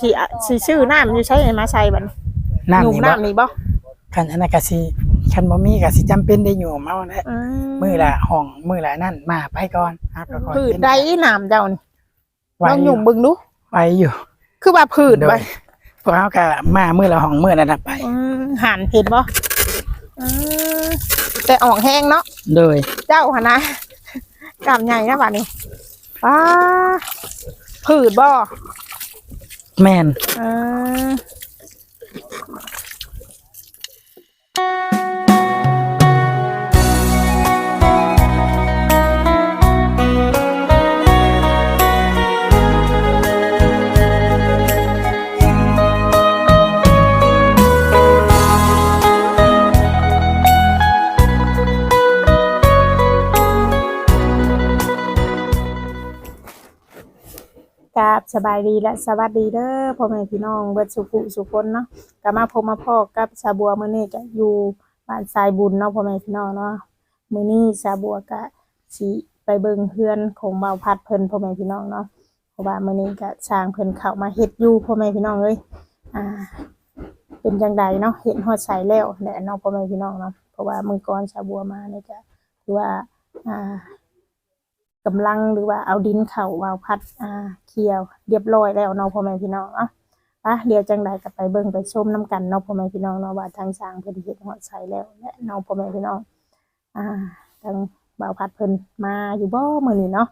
สิอะสิชื่อน้ำอยู่ใช้ให้มาใส่บัดนี้น้ำหนุ่มนี่บ่น้ำนี่บ่คันอันนั้นก็สิคันบ่มีก็สิจำเป็นได้อยู่เมาแหละอืมื้อละห้องมื้อละนั่นมาไปก่อนฮักก็ก่อนผืดได้น้ำเจ้านี่ไว้ลองหยุ่มเบิ่งดูไว้อยู่คือว่าผืดโดไปยพวกเขาก็มามื้อละห้องมื้อละนัดไป อืมหันเห็นบ่อืมแต่ออกแห้งเนาะ โดย เจ้าหนนะกำใหญ่นะบัดนี้ป้าผืดบ่ แม่น อ่า สบายดีและสวัสดีเด้อพ่อแม่พี่น้องเบิดสุขุสุคนเนาะก็มาพบมาพ่อกับสาบัวมื้อนี้ก็อยู่บ้านทรายบุญเนาะพ่อแม่พี่น้องเนาะมื้อนี้สาบัวก็สิไปเบิ่งเฮือนของเบาพัดเพิ่นพ่อแม่พี่น้องเนาะเพราะว่ามื้อนี้ก็สร้างเพิ่นเข้ามาเฮ็ดอยู่พ่อแม่พี่น้องเอ้ยอ่า เป็นจังใดเนาะเห็นฮอดใสแล้วแหละเนาะพ่อแม่พี่น้องเนาะเพราะว่ามื้อก่อนสาบัวมาเนี่ยก็ถือว่าอ่า กำลังหรือว่าเอาดินเข่าวาวพัดอ่าเคลียร์เรียบร้อยแล้วเนาะพ่อแม่พี่น้องเนาะอะเดี๋ยวจังใดก็ไปเบิ่งไปชมน้กันเนาะพ่อแม่พี่น้องเนาะว่าทางสร้างเพิ่นเฮ็ดฮอดใส่แล้วและเนาะพ่อแม่พี่น้องอ่าทางบ่าวพัดเพิ่นมาอยู่บ่มื้อนี้เนาะ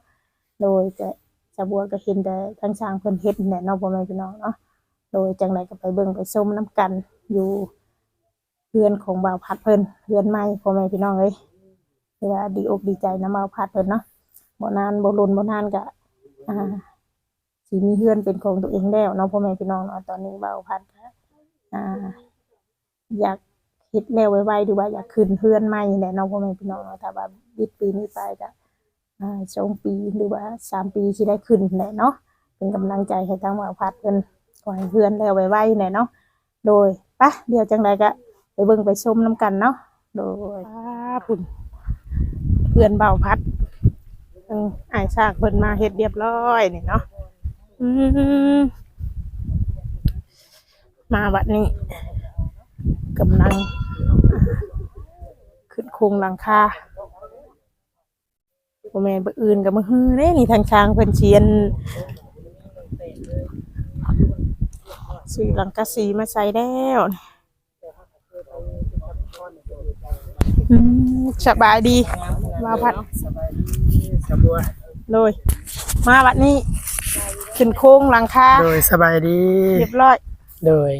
โดยจะจะบัวก็เห็นแต่ทางสร้างเพิ่นเฮ็ดเนี่แหละเนาะพ่อแม่พี่น้องเนาะโดยจังใดก็ไปเบิ่งไปชมน้กันอยู่เรือนของบ่าวพัดเพิ่นเรือนใหม่พ่อแม่พี่น้องเอ้ยคือว่าดีอกดีใจนำบ่าวพัดเพิ่นเนาะ บ่นานบ่ลนบ่นานก็อ่าสิมีเฮือนเป็นของตัวเองแล้วเนาะพ่อแม่พี่น้องเนาะตอนนี้เบาพัดก็อ่า อยากเฮ็ดแล้วไวๆหรือว่าอยากขึ้นเฮือนใหม่แหละเนาะพ่อแม่พี่น้องเนาะถ้าว่าบิดปีนี้ไปก็อ่าสองปีหรือว่าสามปีสิได้ขึ้นแหละเนาะเป็นกำลังใจให้ทางเบาพัดเพิ่นขอให้เฮือนแล้วไวๆแหละเนาะโดยปะเดี๋ยวจังไดก็ไปเบิ่งไปชมนํกันเนาะโดยปุ่นเพื่อนเบาพัด อืมอายสร้างเพิ่นมาเฮ็ดเรียบร้อยนี่เนาะอืมมาวัดนี้กำลัง ขึ้นโครงหลังคาบ่แม่บอื่นก็มาฮือเด้นี่ทางช้างเพิ่นเชียนสีหลังกะสีมาใส่แล้วสบายดีมาพัด สบัวเลยมาวันนี้ขึ้นโค้งหลังคาโดยสบายดีเรียบร้อย โดย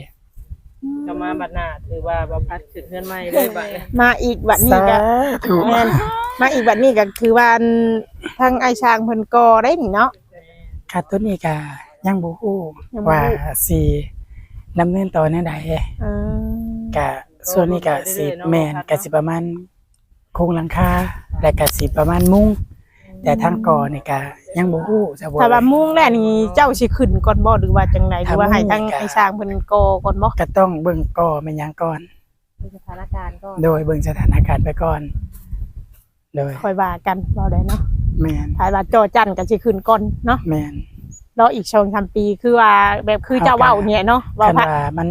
ก็มาบัดหน้าถือว่าบ่พัดขึ้นเฮือนใหม่เลยบัดนี้มาอีกวันนี้ก็แม่นมาอีกวันนี้ก็คือวันทางไอช้างเพิ่นกอได้นี่เนาะค่ะต้นนี้ก็ยังบ่ฮู้ว่าสิดำเนินต่อแนวใดก็ส่วนนี้ก็สิแม่นก็สิประมาณโครงหลังคาและก็สิประมาณมุ้ง แต่ทางก่อนี่ก็ยังบ่ฮู้สบัวถ้าว่ามุ่งแล้วนี่เจ้าสิขึ้นก่อนบ่หรือว่าจังไดหรือว่าให้ทางถ้ามุ่งนี่ก็ไอช้างเพิ่นกอก่อนบ่ก็ต้องเบิ่งก่อแม่นหยังก่อนสถานการณ์ก็โดยเบิ่งสถานการณ์ไปก่อนโดยค่อยว่ากันเว้าได้เนาะแม่นถ้าว่าจอจันก็สิขึ้นก่อนเนาะแม่นรออีก2 3ปีคือว่าแบบคือเจ้าเว้าเนี่ยเนาะเว้าคันพัดว่ามัน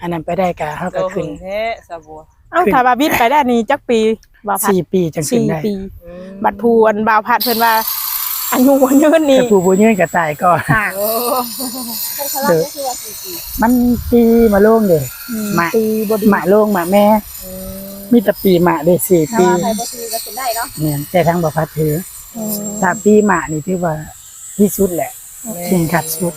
อันนั้นไปได้ก็เฮาโตก็ขึ้ขึ้นนแท้สะบัว เอ้าถ้าว่าวิทย์ไปได้นี่จักปีเว้าพัด4ปีจังขึ้นสี่ได้ปีอืมบัตรภูอันบาวพัดเพิ่นว่าอายุวันยืนนี่ถ้าผู้บ่ยืนก็ตายก่อนห่างโอ้เด้อมันปีมาโล่งเด้มา ปีบดีหมาโล่งหมาแม่อืมมีแต่ปีหมาได้4ปีใครบ่ซื้อก็สิได้เนาะแม่นแต่ทางบ่พัดถือ อืมถ้าปีหมานี่ถือว่าที่สุดแหละเข่งขัดสุด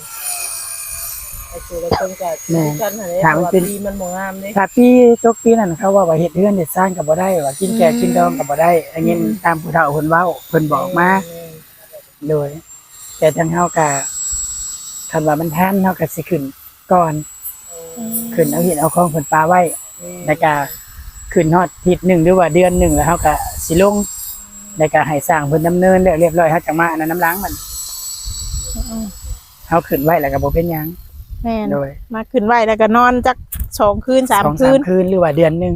ไอ้ซื้อแล้วเพิ่นก็แม่กันหั่นแหละถามมันเป็นพระปีมันบ่งามเด้ถ้าปีตกปีนั้นเขาว่าว่าเฮ็ดเรือนเฮ็ดสร้างก็บ่ได้ว่ากินแก่กินดองก็บ่ได้อันนี้ตามผู้เฒ่าเพิ่นเว้าเพิ่นบอกมาโดย แต่ทางเฮาก็คันว่ามันทันเฮาก็สิขึ้นก่อนขึ้นเอาหินเอาของเพิ่นปาไว้ แล้วก็ขึ้นฮอดทิศหนึ่งหรือว่าเดือนหนึ่งแล้วเฮาก็สิลงแล้วก็ให้สร้างเพิ่นดำเนินแล้วเรียบร้อยเฮาจังมาอันนั้นน้ำล้างมันเฮาขึ้นไว้แล้วก็บ่เป็นหยัง แม่นโดยมาขึ้นไหวแล้วก็นอนจักสองคืนสามสองคืนคืนหรือว่าเดือนหนึง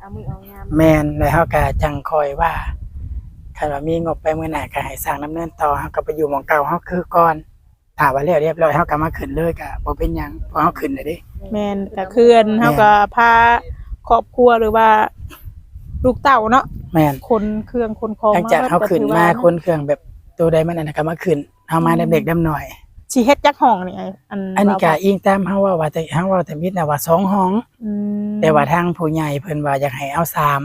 เอามือเอางามแม่นแล้วเฮาก็จังคอยว่าคันว่ามีงบไปมื้อหน้าก็ให้สร้างดำเนินต่อเฮาก็ไปอยู่หม่องเก่าเฮาคือก่อนถ้าว่าแล้วเรียบร้อยเฮาก็มาขึ้นเลยก็บ่เป็นหยังเพราะเฮาขึ้นได้เด้ แม่นก็เคลื่อนเฮาก็พาครอบครัวหรือว่า ลูกเต้าเนาะแม่นคนเครื่องคนของหลังจากบิดเฮาขึ้นถือมาว่คนเครื่องแบบตัวใดมันอันนั้นก็มาขึ้นเฮามาอืมเด็กๆดำหน่อย สิเฮ็ดจักห้องนี่ไอ้อันอันนี้ก็ว่าอิงตามเฮาว่าว่าแต่เฮาว่าแต่มิดน่ะว่าสองห้อง อืมแต่ว่าทางผู้ใหญ่เพิ่นว่าอยากให้เอาสาม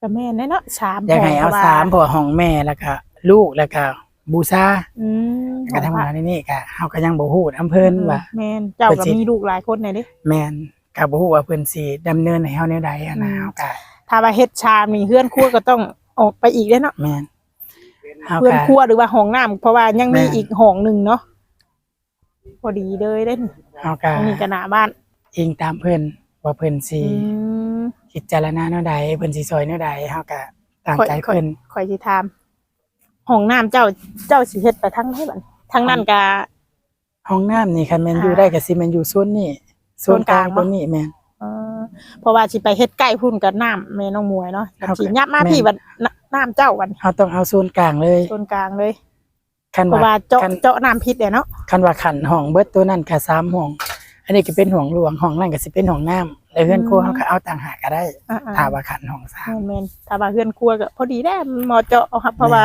ก็แม่นแน่เนาะสามอยากให้เอาพระว่สามเพราะว่าห้องแม่แล้วก็ลูกแล้วก็บูชาอืมก็ทำงานในนี่ก็เฮาก็ยังบ่ฮู้อำเพิ่นว่าแม่นเจ้าเพิ่ก็นสิมีลูกหลายคนแน่เด้แม่นก็บ่ฮู้ว่าเพิ่นสิดำเนินให้เฮาแนวใดอะนะอืมเฮาก็ถ้าว่าเฮ็ดชามนี่เฮือนครัวก็ต้องออกไปอีกเด้เนาะแม่น เฮาเฮือนก็ครัวหรือว่าห้องน้ำเพราะว่ายังมีแม่นอีกห้องหนึงเนาะพอดีเลยเด้นี่เฮาก็อันนี้ก็หน้าบ้านอิงตามเพิ่นว่าเพิ่นสิอืมพิจารณาแนวใดเพิ่นสิซอยแนวใดเฮาก็ตามใจค่อยเพิ่นข่อยสิถามห้องน้ำเจ้าเจ้าสิเฮ็ดไปทางไหนบัดนี้ทางนั้นก็ห้องน้ำนี่คันแม่นอยู่อ่าได้ก็สิแม่นอยู่โซนนี้โซนกลางโซนกลางตรงนี้แม่น เออเพราะว่าสิไปเฮ็ดใกล้พุ่นกับน้ำแม่น้องมวยเนาะครับสิยับมาแม่น พี่บัดน้ำ น้ำเจ้าวันเฮาต้องเอาโซนกลางเลยโซนกลางเลยคันเพราะว่าว่าเจาะคันเจาะน้ำพิษเนี่ยเนาะคันว่าขันห้องเบิดตัวนั้นก็สามห้อง อันนี้ก็เป็นห้องหลวงห้องนั่นก็สิเป็นห้องน้ำแล้วเฮือนครัวเฮาก็เอาต่างหากก็ได้อ่าถ้าว่าขันห้องสามๆแม่นๆถ้าว่าเฮือนครัวก็พอดีได้หมอเจาะเอาครับ เพราะว่า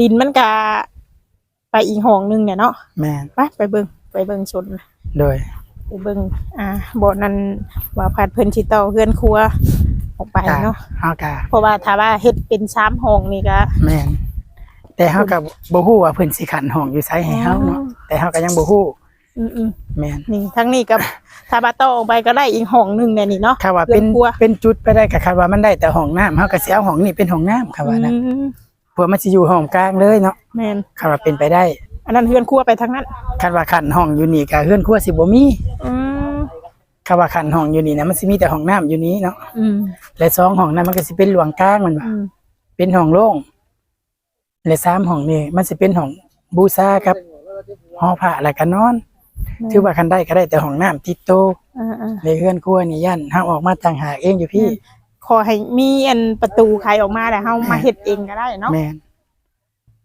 ดินมันก็ไปอีกห้องหนึงเนี่ยเนาะแม่นไปไปเบิ่งไปเบิ่งชนโดย ไปเบิ่งอ่าบ่นั้นว่าพัดเพิ่นสิต่อเฮือนครัว ออกไปเนาะเฮาก็เพราะว่าถ้าว่าเฮ็ดเป็นสามห้องนี่ก็แม่นแต่เฮาก็บ่ฮู้ว่าเพิ่นสิขันห้องอยู่ไสให้เฮาเนาะแต่เฮาก็ยังบ่ฮู้อืมแม่นๆนี่ทั้งนี้กับถ้าว่าต่อออกไปก็ได้อีกห้องหนึงเนี่ยนี่เนาะถ้าว่าเป็นเรือนครัวเป็นจุดไปได้ก็คาดว่ามันได้แต่ห้องน้ำเฮาก็สิเอาห้องนี้เป็นห้องน้ำค่ะว่านะอืมเพราะมันสิอยู่ห้องกลางเลยเนาะแม่นคาดว่าเป็นไปได้ อันนั้นเฮือนครัวไปทางนั้นคาดว่าขันห้องอยู่นี่ก็เฮือนครัวสิบ่มีอืม คาดว่าขันห้องอยู่นี่นะมันสิมีแต่ห้องน้ำอยู่นี้เนาะอืมและสองห้องนั้นมันก็สิเป็นหลวงกลางมันว่าอืมเป็นห้องโล่งและสามห้องนี่มันสิเป็นห้องบูชากับหอพระแล้วก็นอน ถือว่าคันได้ก็ได้แต่ห้องน้ำติดโตอ่าในเฮือนครัวนี่ยันเฮาออกมาต่างหากเองอยู่ๆพี่ขอให้มีอันประตูใครออกมาแล้วเฮามาเฮ็ดเองก็ได้เนาะ แม่น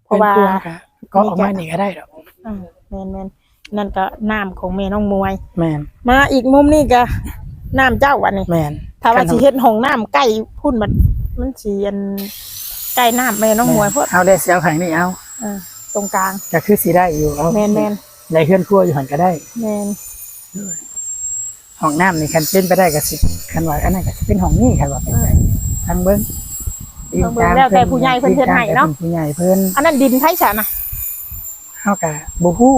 เพราะว่าฮือนคก็ก็ออกมานี่ก็ได้ดอก อ่าแม่นแม่ นนั่นก็น้ำของแม่น้องมวย แม่นมาอีกมุมนี่ก็น้ำเจ้าวันนี้แม่นถ้าว่าสิเฮ็ดห้องน้ำใกล้พุ่นมันมันสิอันใกล้น้ำแม่น้องมวยเพราะเอาได้เสียวขังนี่เอาอ่าตรงกลางก็คือสิได้อยู่เอาแม่นแม่นในเฮือนครัวอยู่หันก็ได้แม่นห้องน้ำนี่คันเป็นไปได้ก็สิคันว่าอันนั้นก็สิเป็นห้องนี้คันว่าเป็นไปทางเบิ่งเบิ่งแล้วแต่ผู้ใหญ่เพิ่นเฮ็ดให้เนาะผู้ใหญ่เพิ่นอันนั้นดินไผซะนะเฮาก็บ่ฮู้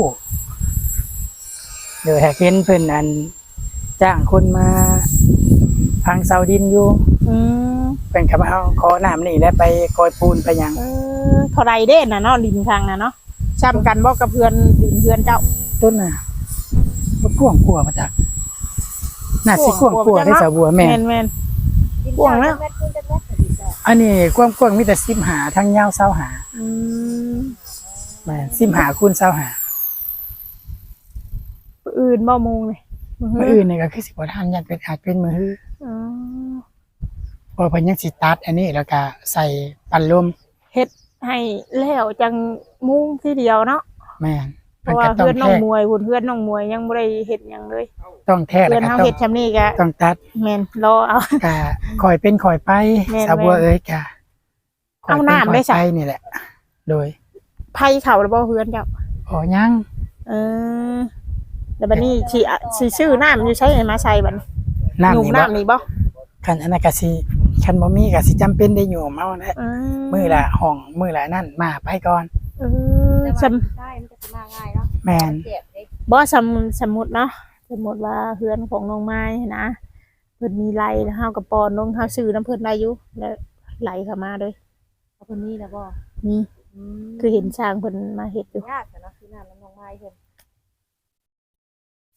เดี๋ยวแฮกเห็นเพิ่นอันจ้างคนมาพังเสาดินอยู่อืมเพิ่นก็มาเอาขอน้ำนี่แล้วไปกอยปูนไปหยังเออเท่าไรเด้น่ะเนาะดินทางน่ะเนาะซ้ำกันบ่กับเพื่อนดินเพื่อนเจ้า ต้นน่ะบ่กวางกลัวมาจากน่าสิกวางกลัวให้สาวบัวแม่แม่นแม่นกว้างแล้วอันนี้กว้างกว้างมีแต่10หาทั้งยาว20หาอืมแม่น10หาคูณ20หา อื่นบ่มุงเลยมื้ออื่นนี่ก็คือสิบ่ทันยันเป็นอาจเป็นมื้อฮืออ๋อเพราะเพิ่นยังสิตัดอันนี้แล้วก็ใส่ปันลมเฮ็ดให้แล้วจังมุงทีเดียวเนาะแม่นเพมันราะว่าก็ต้องเพื่อนน้องแท้มวยหุ่นเพื่อนน้องมวยยังบ่ได้เฮ็ดหยังเลย ต้องแท้เพื่แล้อวนก็เฮาต้องเฮ็ดชำนี้ก็ต้องตัดแม่นรอเอากะคอยเป็นคอยไปแม่นสาวบัวเอ้ยกะเอาน้ำได้จ้ะคอยเป็นคอยไปนี่แหละ โดยไผเขาแล้วบ่เพื่อนเจ้าอ๋อยัง เออ แล้วบัดนี้สิอะสิชื่อน้ำอยู่ใช้ให้มาใส่บัดนี้น้ำหยุ่มนี่บ่น้ำนี่บ่คันอันนั้นก็สิคันบ่มีก็สิจำเป็นได้อยู่เอาแหละอืมือละห้องมือละนั่นมาไปก่อน เออสำใช่มันจะสิมาง่ายเนาะแม่น เจ็บเด็กบ่สมสมมุติเนาะสมมุติว่าเพื่อนของน้องไม้นะเพิ่นมีไหลแล้วเฮากับปอนลงเฮาซื้อน้ำเพิ่นได้อยู่แล้วไหลเข้ามาเลยเอาคนนี้นะบ่นี่อืมคือเห็นช้างเพิ่นมาเฮ็ดอยู่ยากแต่เนาะคือน้ำมันลงไม้เพิ่น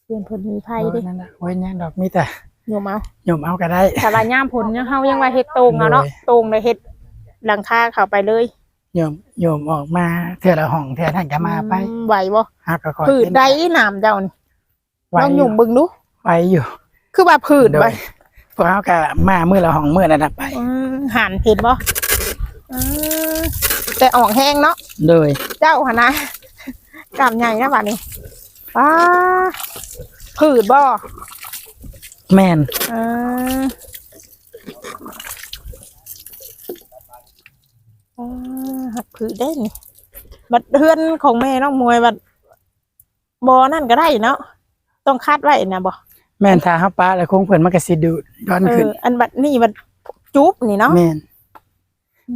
เพื่อนเพิ่นมีไผเด้นั่นน่ะโอ้ยยังดอกมีแต่โยมเอาโยมเอาก็ได้ถ้าว่ายามผลยังเฮายังว่าเฮ็ดโตรงเอาเนาะโดยโตรงเลยเฮ็ดหลังคาเข้าไปเลยโยมโยมออกมาเทื่อละห้องเทื่อท่านก็มาไปอืไหวบ่หาก็คอยผืดเป็นได้น้ำเจ้านี่ไหวลองอหยุ่ยู่มเบิ่งดูไหวอยู่ คือว่าผืดโดไปยพวกเขาก็มามือละห้องมือนั่นน่ะไปอืมหันเห็นบ่อืมแต่ออกแห้งเนาะโดยเจ้าหนนะกล้ามใหญ่นะบัดนี้ป้า ผืดบ่แม่นเอออ่าหักผืดได้นี่บัดเพื่อนของแม่น้องมวยบัดบอนั่นก็ได้เนาะต้องคาดไว้นะบ่แม่นถ้าเฮาปะแล้วคงเพิ่นมันก็สิดูดย้อนเอขึ้น ออันบัดนี่บัดจุ๊บนี่เนาะแม่น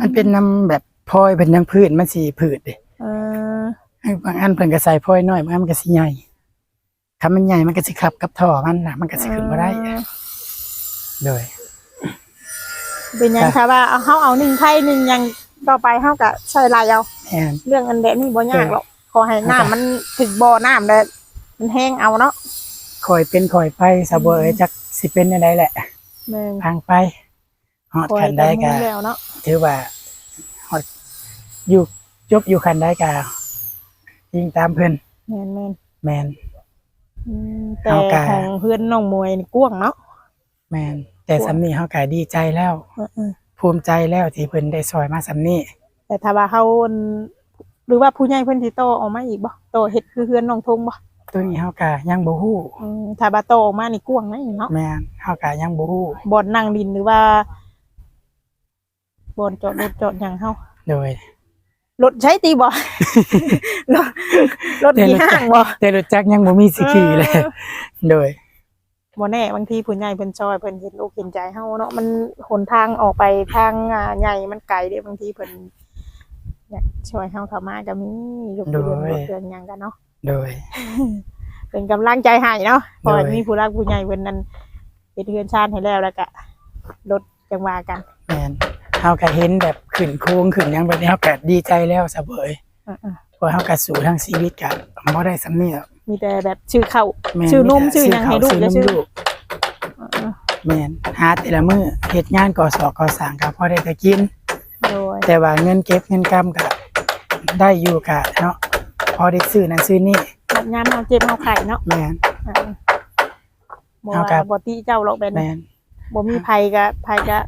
มันเป็นน้ำแบบพลอยเป็นยังพืชมันสิพืชเด้เออ บางอันเพิ่นก็ใส่พลอยน้อยบางอันมันก็สิใหญ่ ถ้ามันใหญ่มันก็สิขับกับท่อมันน่ะมันก็สิขึ้นบ่ได้เออโดยเป็นหยังคะว่าเอาเฮาเอาหนึ่งไผ่หนึ่งหยังต่อไปเฮาก็ใช้ลายเอาแม่นเรื่องอันเดะนี่บ่ยากหรอกขอให้น้ำมันถึงบ่อน้ำแล้วมันแห้งเอาเนาะคอยเป็นคอยไปสะบ่เอ้ยจักสิเป็นจังไดแหละแม่นทางไปฮอดคอยคันใดแต่ก็มุ้งแล้วเนาะถือว่าฮอดอยู่จบอยู่คันใดก็ยิงตามเพิ่นแม่นแม่นแม่นอืม แต่เอากะ ของเพื่อนน้องมวยนี่กว้างเนาะแม่นแต่สำนี้เฮาก็ดีใจแล้ว เออเออภูมิใจแล้วที่เพิ่นได้ซอยมาสำนี้แต่ถ้าว่าเฮาอันหรือว่าผู้ใหญ่เพิ่นสิโตออกมาอีกบ่โตเฮ็ดคือเพื่อนน้องทงบ่ตัวนี้เฮาก็ยังบ่ฮู้อืมถ้าว่าโตออกมานี่กว้างนะเนาะแม่นเฮาก็ยังบ่ฮู้บ่อนนั่งดินหรือว่าบ่อนจอดรถจอดหยังเฮาโดย รถใช้ตีบ่ รถรถกี่ห้างบ่แต่รถจักรยังบ่มีสิขี่เลยโดยบ่แน่บางทีผู้ใหญ่เพิ่นซอยเพิ่นเห็นอกเห็นใจเฮาเนาะมันหนทางออกไปทางอ่าใหญ่มันไกลเด้บางทีเพิ่นอยากช่วยเฮาเข้ามาก็มีลูกเรือนรถเรือนหยังกันเนาะโดย เป็นกำลังใจให้เนาะพอโดยมีผู้รักผู้ใหญ่เพิ่นนั้นเป็นเรือนชาติให้แล้วแล้วก็รถจังว่ากันแม่น เฮาก็เห็นแบบขึ้นโค้งขึ้นหยังแบบนี้เฮาก็ดีใจแล้วซะเบยเออเพราะเฮาก็สู่ทางชีวิตก็บ่ได้สำนี้หรอกๆมีแต่แบบชื่อเข้าแม่นชื่อนมแต่ชื่อหยังให้ลูกซื้อและข้าวชื่อซื้อนมลูกเออแม่นหาแต่ละมื้อเฮ็ดงานก่อสร้างก่อสร้างก็พอได้แต่กิน โดยแต่ว่าเงินเก็บเงินกำก็ได้อยู่ก็เนาะพอได้ซื้อนั่นซื้อนี่แบบยามเฮาเจ็บเฮาไข้เนาะแม่นเออบ่เอาว่าครับบ่ติเจ้าหรอกแบบนี้แม่นบ่มีภัยก็ภัยก็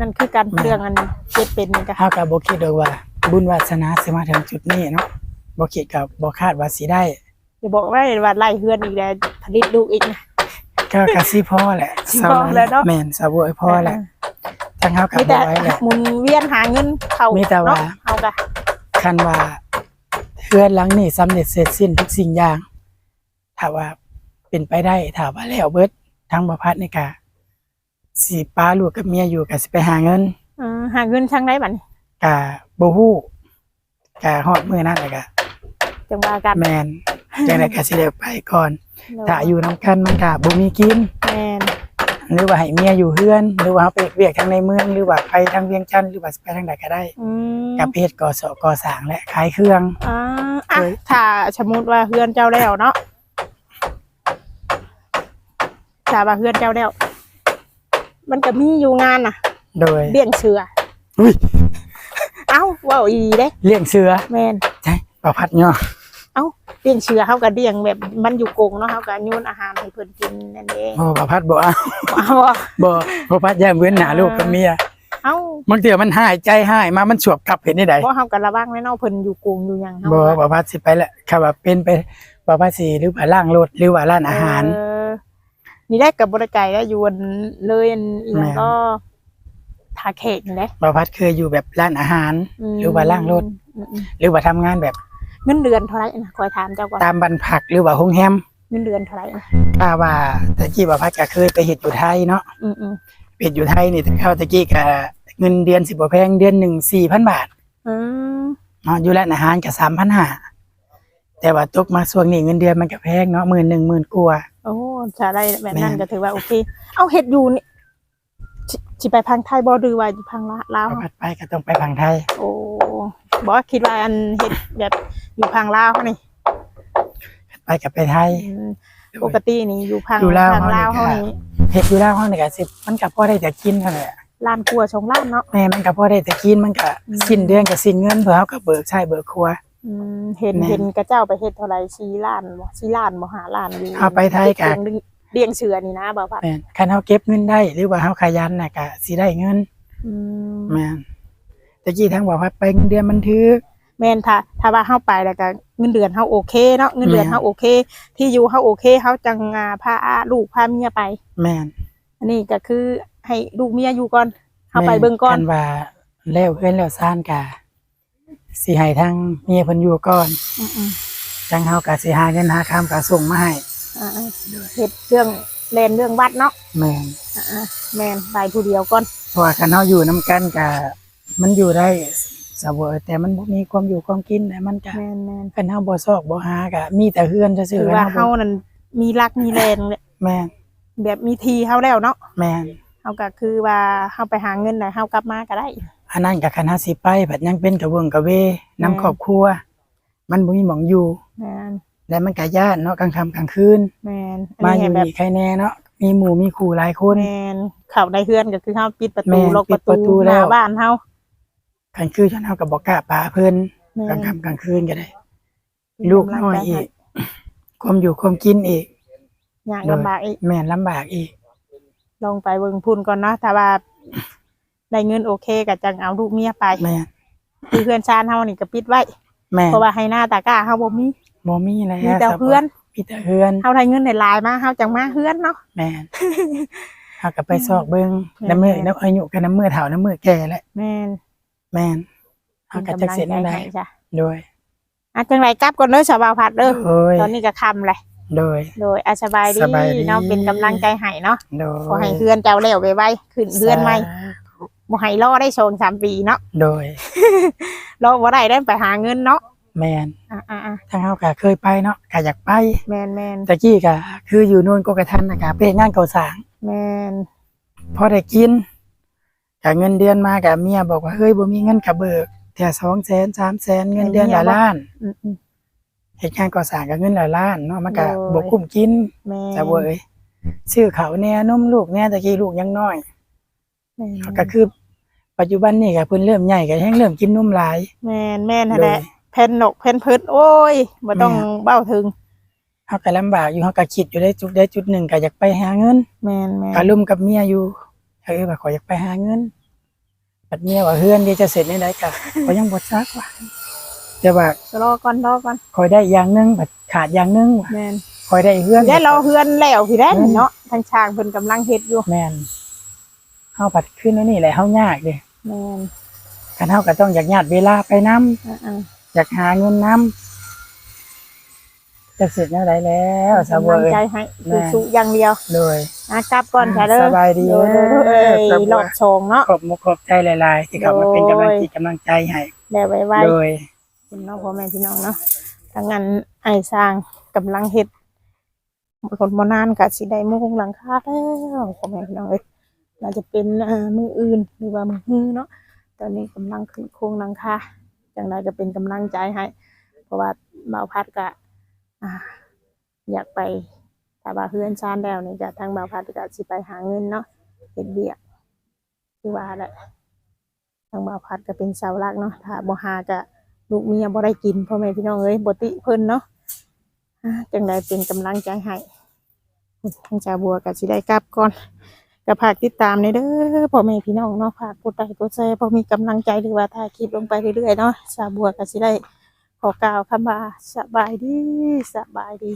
นั่นคือการแม่เรื่องอันเจ็บเป็นนี่ก็เฮาก็บ่คิดดอกว่า บุญวาสนาสิมาถึงจุดนี้เนาะบ่คิดก็บ่คาดว่าสิได้อย่าบอกว่าว่าไล่เฮือนอีกแล้วผลิตลูกอีกนะก็กะสิพอแหละสิพอแล้วเนาะแม่นสาวบวยพอแหละทางเฮาก็มีบ่แต่ไหว้แหละหมุนเวียนหาเงินเข้ามีแต่ว่าเนะเอากะคันว่าเฮือนหลังนี้สำเร็จเสร็จสิ้นทุกสิ่งอย่างถ้าว่าเป็นไปได้ถ้าว่าแล้วเบิดทางบ่พัดนี่ก็ สิป้าลูกกับเมียอยู่ก็สิไปหาเงินเออหาเงินทางไหนบัดนี้ก็บ่ฮู้ก็ฮอดมื้อนั้นแหละก็จังว่ากันแม่นจังได๋ก็สิได้ไปก่อน ถ้าอยู่นํกันมันก็บ่มีกินแม่นหรือว่าให้เมียอยู่เฮือน หรือว่าเฮาไปเวียกทางในเมืองหรือว่าไปทางเวียงจันทน์หรือว่าไปทางใดก็ได้อืมกับเพศก่อสก่อสร้างและขายเครื่อง อ่าอะเคย ถ้าสมมุติว่าเฮือนเจ้าแล้วเนาะถ้าว่าเฮือนเจ้าแล้ว มันก็มีอยู่งานน่ะ โดยเลี้ยงเสืออุ้ยเอ้าเว้าอีเด้เลี้ยงเสือแม่นใช่ประพัดเนาะเลี้ยงเชือเขาก็เลี้ยงแบบมันอยู่กรงเนาะเขาก็โยนอาหารให้เพิ่นกินนั่นเองโอ้ประพัดบ่เอาเอาบ่บ่ประพัดแย่เว้นหน้าลูกกับเมียเอ้าบางเทื่อมันหายใจหายมามันสวบกลับเห็นได้ใดบ่เฮาก็ระวังไว้เนาะเพิ่นอยู่กรงอยู่หยังเฮาบ่ก็ประพัดสิไปละค่ะว่าเป็นไปประพัดสิหรือว่าล้างรถหรือว่าร้านอาหารเออ นี่ได้กับบริไก่ก็อยู่อันเลยอันอีหยังแม่นก็ทาเค้กนี่แหละประพัดเคยอยู่แบบร้านอาหาร มหรือว่าล้างรถอืมหรือว่าทำงานแบบๆเงินเดือนเท่าไหร่นะคอยถามเจ้าก่อนตามบ้านพักหรือว่าโรงแรมเงินเดือนเท่าไหร่นะป้าว่าตะกี้ประพัดก็เคยไปเฮ็ดอยู่ไทยเนาะอืมเฮ็ดอยู่ไทยนี่แต่เข้าตะกี้ก็เงินเดือนสิบ่แพงเดือนหนึง4,000บาทๆอืมเนาะอยู่ร้านอาหารก็สามพันห้าแต่ว่าตกมาช่วงนี้เงินเดือนมันก็แพงเนาะหมื่นหนึ่งหมื่นกว่า โอ้ถ้าได้แบบนั้นแม่นก็ถือว่าโอเค เอาเฮ็ดอยู่นี่สิสิไปพังไทยบ่หรือว่าอยู่พังละลาวพอพัดไปก็ต้องไปฝั่งไทย โอ้บอกว่าคิดว่าอันเห็ดแบบอยู่พังลาวเขานี่ไปกับไปไทยอืมปกตินี่อยู่พังอยู่ลาวพังลาวเขาเขานี่นี่เฮ็ดอยู่แล้วห้องนี่ก็สิมันก็พอได้แต่กินเท่านั้นแหละล้านกลัวาชงล้านเนาะแม่มันก็พอได้แต่กินมันก็อืมสิ้นเดือนก็สิ้นเงินเพื่อเฮาก็เบิกใช้เบิกครัว อืมเห็นแม่น เห็นกระเจ้าไปเฮ็ดเท่าไหร่ชีล้านบ่ชีล้านบ่หาล้านอยู่เอาไปไทยกะเลี้ยงเลี้ยงเชือนี่นะบ่าวพัดแม่นคันเฮาเก็บเงินได้หรือว่าเฮาขยันน่ะก็สิได้เงินอืมแม่นตะกี้ทางบอกว่าไปเงินเดือนมันถือแม่นถ้าถ้าว่าเฮาไปแล้วก็เงินเดือนเฮาโอเคเนาะเงินเดือนเฮาโอเค ที่อยู่เฮาโอเคเฮาจังอ่าพาลูกพาเมียไป แม่นอันนี้ก็คือให้ลูกเมียอยู่ก่อนเฮาไปเบิ่งก่อนแม่ว่าแล้วเพื่อนแล้วซ่านกะ สิให้ทางเมียเพิ่นอยู่ก่อนอืมจังเฮาก็สิหาเงินหาคำก็ส่งมาให้ๆอ่าๆเฮ็ดเรื่องแลนเรื่องวัดเนาะแม่นอ่าๆแม่นไปผู้เดียวก่อนเพราะว่าคันเฮาอยู่นํกันก็มันอยู่ได้สะเวยแต่มันบ่มีความอยู่ความกินแต่มันก็แม่นแม่นคันเฮาบ่ซอกบ่หาก็มีแต่เฮือนซื่ถืออๆว่าคันเฮานั่นมีรักมีแรงเนี่ยแม่นแบบมีทีเฮาแล้วเนาะแม่นเฮาก็คือว่าเฮาไปหาเงินได้เฮากลับมาก็ได้ อันนั้นก็คันเฮาสิไปบัดยังเป็นกระเวงกระเวนํแม่นครอบครัว มันบ่มีหม่องอยู่แม่นและมันก็ย่านเนาะกลางค่ำกลางคืนแม่นอันมาอนี้ยู่ให้แบบนี่ใครแน่เนาะมีหมู่มีคู่หลายคน แม่นเข้าในเฮือนก็คือเฮาปิดประแม่ตูนล็อกปิปดระประตูตูหแล้น้าว บ้านเฮากันคือฉันเฮาก็บ่กล้าปาเพิ่นแม่กลางนค่ำกลางคืนก็ได้ ลูกน้อยอีกความอยู่ความกินอีกยากลำบากอีก แม่นลำบากอีกลองไปเบิ่งพุ่นก่อนเนาะถ้าว่า ได้เงินโอเคก็จังเอาลูกเมียไปแม่นคือเพื่อนชานเฮานี่ก็ปิดไว้ แม่นเพราะว่าให้หน้าตากร้าเฮาบ่มีบ่มีแล้วมีแต่เพื่อนมีแต่เพื่อนเฮาได้เงินในลายมาเฮาจังมาเฮือนเนาะ แม่นเฮาก็ไปซอกเบิ่งแม่น น้ำมือน้ำอายุกับน้ำมือเฒ่าน้ำมือแก่แล้วแม่นแม่นเฮาก็จักเสร็จป็นั่นนกำแหลัละงใจให้จ้ะโดยอะจังไรกลับก่อนเด้อสาวาวพัดเด้อโดยตอนนี้ก็ค่ำเลย โดย โดยอาสบายดีสบายดี เนาะเป็นกำลังใจให้เนาะโดยขอให้เฮือนเจ้าแล้วไวๆขึ้นเฮือนใหม่ บ่ให้รอได้2 3ปีเนาะโดยรอบ่ได้ได้ไปหาเงินเนาะแม่นอ่าๆทางเฮาก็เคยไปเนาะก็อยากไปๆแม่นตะกี้ก็คืออยู่นู่นก็กระทันนะก็ไปเฮ็ดงานก่อสร้างๆแม่นพอได้กินก็เงินเดือนมากับเมียบอกว่าเฮ้ยบ่มีเงินกระเบิกแต่200,000 300,000เงินเดือนหลายล้านอืมเฮ็ดงานก่อสร้างก็เงินหลายล้านเนาะมันก็โดยบ่คุ้มกินๆแม่นจะเว้ยซื้อข้าวแหน่นมลูกแหน่ตะกี้ลูกยังน้อยแม่นก็คือ ปัจจุบันนี่ก็เพิ่นเริ่มใหญ่ก็แฮงเริ่มกินนมหลายแม่นแม่นนั่นโดแหยละแผ่นหนกแผ่นเพิดโอ้ยบ่ต้องแม่เบ้าถึงเฮาก็ลำบากอยู่เฮาก็คิดอยู่ได้จุดได้จุดหนึ่งก็อยากไปหาเงินแม่นแม่นก็ร่วมกับเมียอยู่เออว่าขอยอยากไปหาเงินบัดเมียว่าเฮือนเดี๋ยวจะเสร็จในใดก็ก็ยังบ่ซักว่าแต่ว่ารอก่อนรอก่อนคอยได้อย่างหนึงบัดขาดอย่างหนึงว่ะแม่นคอยได้เฮือนได้รอเฮือนแล้วพี่แดนอืมเนาะทางช่างเพิ่นกำลังเฮ็ดอยู่แม่น เฮาบัดขึ้นในนี่แหละเฮายากเด้แม่นคันเฮาก็ต้องอยากญาติเวลาไปนํอ่าอยากหาเงินนํจะเสร็จแนวใดแล้วๆสาวกำลังเอ้ยใจให้แม่สู้ๆอย่างเดียวโดยอะกลับก่อนค่ะเด้อสบายดีโดยเด้อเอ้ยสบายรอบสองเนาะขอบมุกขอบใจหลายๆ ที่เข้ามาเป็นกำลังจิตกำลังใจให้แล้วไว้โดยๆคุณน้องพ่อแม่พี่น้องเนาะทางนั้นไอ้สร้างกำลังเฮ็ดคนบ่นานก็สิได้มุงหลังคาแล้วพ่อแม่พี่น้องเอ้ย น่าจะเป็นมืออื่นหรือว่ามือฮือเนาะตอนนี้กำลังขึ้นโครงหลังคาจังไดก็เป็นกำลังใจให้ เพราะว่าบ่าวพัดก็อยากไปถ้าว่าเฮือนชานแล้วนี่ก็ทางบ่าวพัดก็สิไปหาเงินเนาะเฮ็ดเบียคือว่าแหละทางบ่าวพัดก็เป็นเสาหลักเนาะถ้าบ่หาก็ลูกเมียบ่ได้กินพ่อแม่พี่น้องเอ้ยบ่ติเพิ่นเนาะอ่าจังไดเป็นกำลังใจให้ทางชาวบัวก็สิได้กลับก่อน ก็ฝากติดตามในเด้อพ่อแม่พี่น้องเนาะฝากกดไลค์กดแชร์พอมีกำลังใจหรือว่าถ่ายคลิปลงไปเรื่อยๆเนาะสาบัวก็สิได้ขอกล่าวคำว่าสบายดีสบายดี